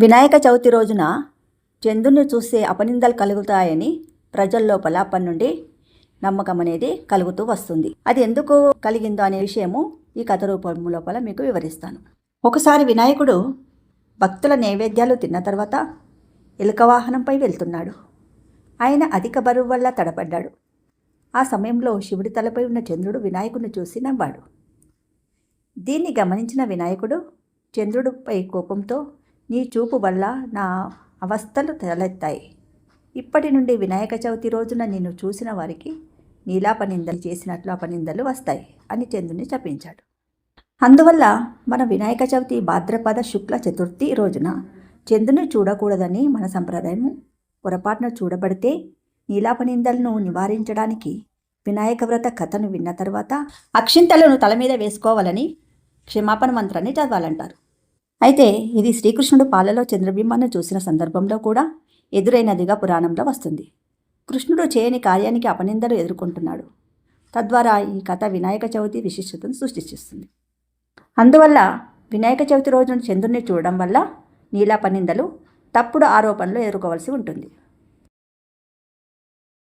వినాయక చవితి రోజున చంద్రుని చూసే అపనిందలు కలుగుతాయని ప్రజల్లోపల లోపల అప్పటి నుండి నమ్మకం అనేది కలుగుతూ వస్తుంది. అది ఎందుకు కలిగిందో అనే విషయము ఈ కథ రూపం లోపల మీకు వివరిస్తాను. ఒకసారి వినాయకుడు భక్తుల నైవేద్యాలు తిన్న తర్వాత ఎలుక వాహనంపై వెళ్తున్నాడు. ఆయన అధిక బరువు వల్ల తడపడ్డాడు. ఆ సమయంలో శివుడి తలపై ఉన్న చంద్రుడు వినాయకుడిని చూసి నవ్వాడు. దీన్ని గమనించిన వినాయకుడు చంద్రుడిపై కోపంతో నీ చూపు వల్ల నా అవస్థలు తలెత్తాయి. ఇప్పటి నుండి వినాయక చవితి రోజున నిన్ను చూసిన వారికి నీలాపనిందలు చేసినట్లు అపనిందలు వస్తాయి అని చంద్రుని చెప్పించాడు. అందువల్ల మన వినాయక చవితి భాద్రపద శుక్ల చతుర్థి రోజున చంద్రుని చూడకూడదని మన సంప్రదాయం పొరపాటున చూడబడితే నీలాపనిందలను నివారించడానికి వినాయక వ్రత కథను విన్న తర్వాత అక్షింతలను తల మీద వేసుకోవాలని క్షమాపణ మంత్రాన్ని చదవాలంటారు. అయితే ఇది శ్రీకృష్ణుడు పాలలో చంద్రబింబాన్ని చూసిన సందర్భంలో కూడా ఎదురైనదిగా పురాణంలో వస్తుంది. కృష్ణుడు చేయని కార్యానికి అపనిందలు ఎదుర్కొంటున్నాడు. తద్వారా ఈ కథ వినాయక చవితి విశిష్టతను సృష్టిస్తుంది. అందువల్ల వినాయక చవితి రోజున చంద్రుడిని చూడడం వల్ల నీలాపనిందలు తప్పుడు ఆరోపణలు ఎదుర్కోవాల్సి ఉంటుంది.